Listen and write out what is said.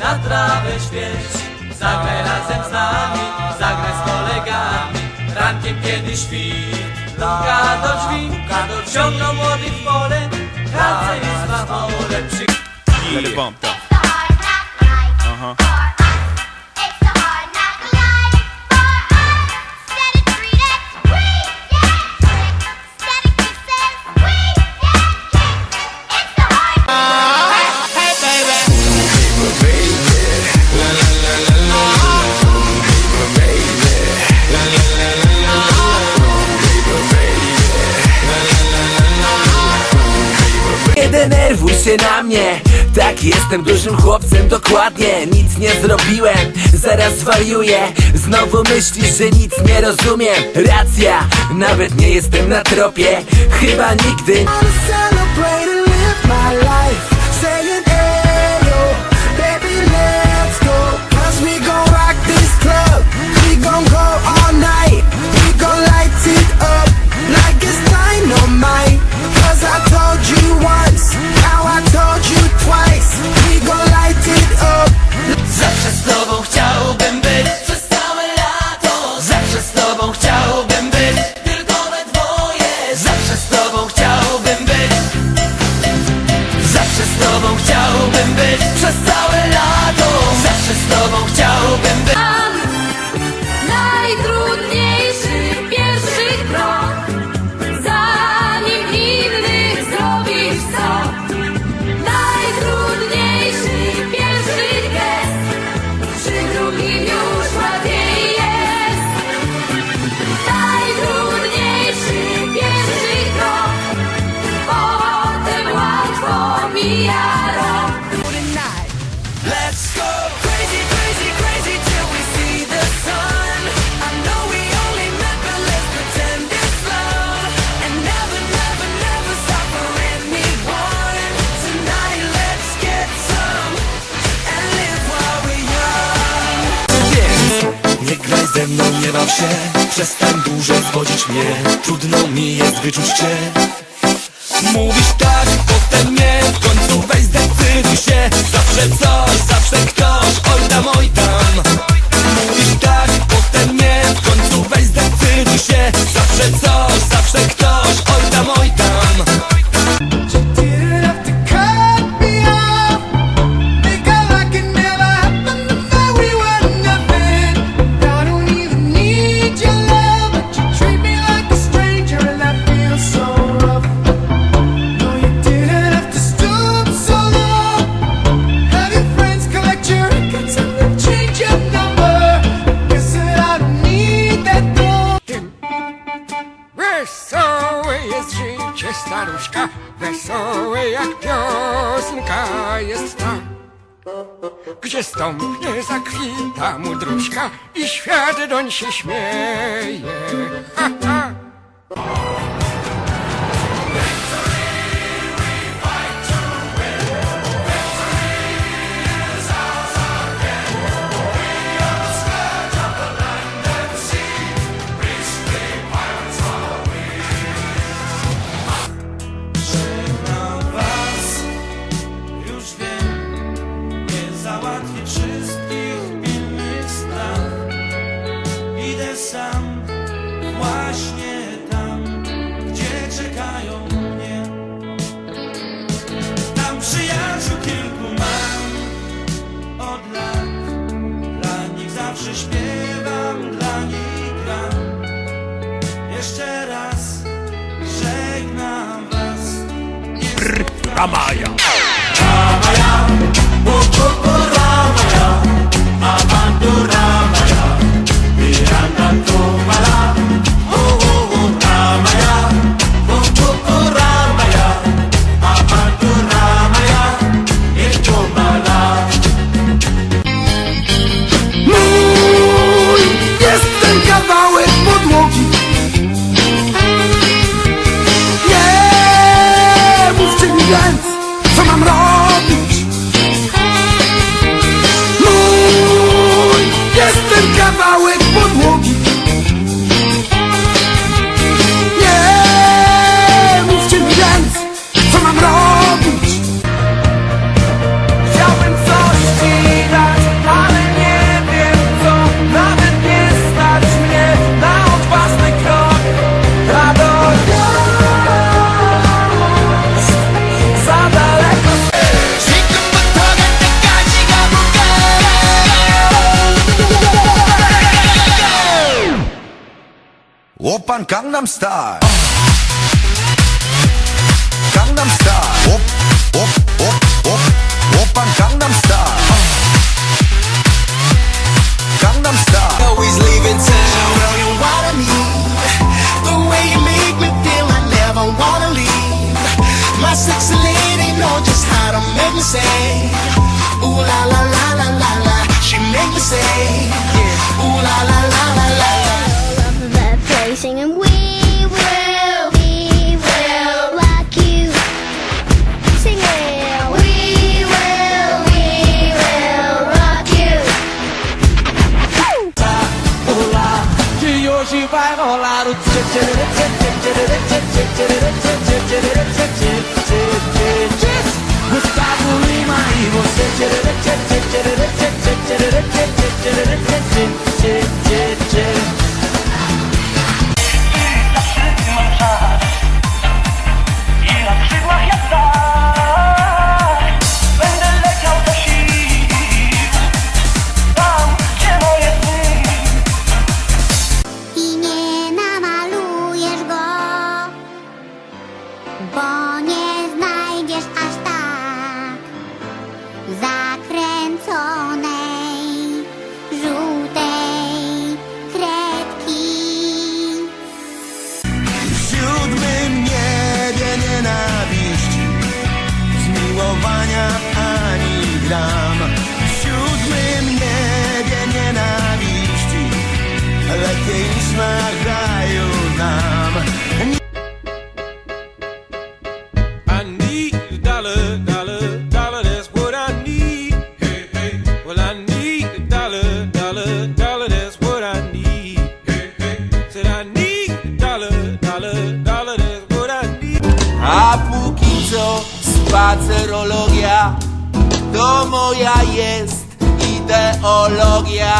Na trawę świeć, zagraj razem z nami, zagraj z kolegami. Rankiem kiedy świt, luka do drzwi, ciągną młodych w pole, pracę jest na pole przy... Yeah. Let it bump though. Uh-huh. denerwuj się na mnie. Tak, jestem dużym chłopcem, dokładnie Nic nie zrobiłem, zaraz wariuję Znowu myślisz, że nic nie rozumiem. Racja, nawet nie jestem na tropie Chyba nigdy. Spodziewam się, przestań dłużej zwodzić mnie. Trudno mi jest wyczuć cię. Mówisz tak, potem nie. W końcu weź zdecyduj się. Zawsze coś, zawsze ktoś. Oj tam, oj tam. wesołe jak piosenka jest ta Gdzie stąpnie zakwita mu I świat doń się śmieje ha, ha. Kamaya. 오빤 강남 스타일 강남 스타일 오오오오 오빤 강남 스타일 Spacerologia to moja jest ideologia.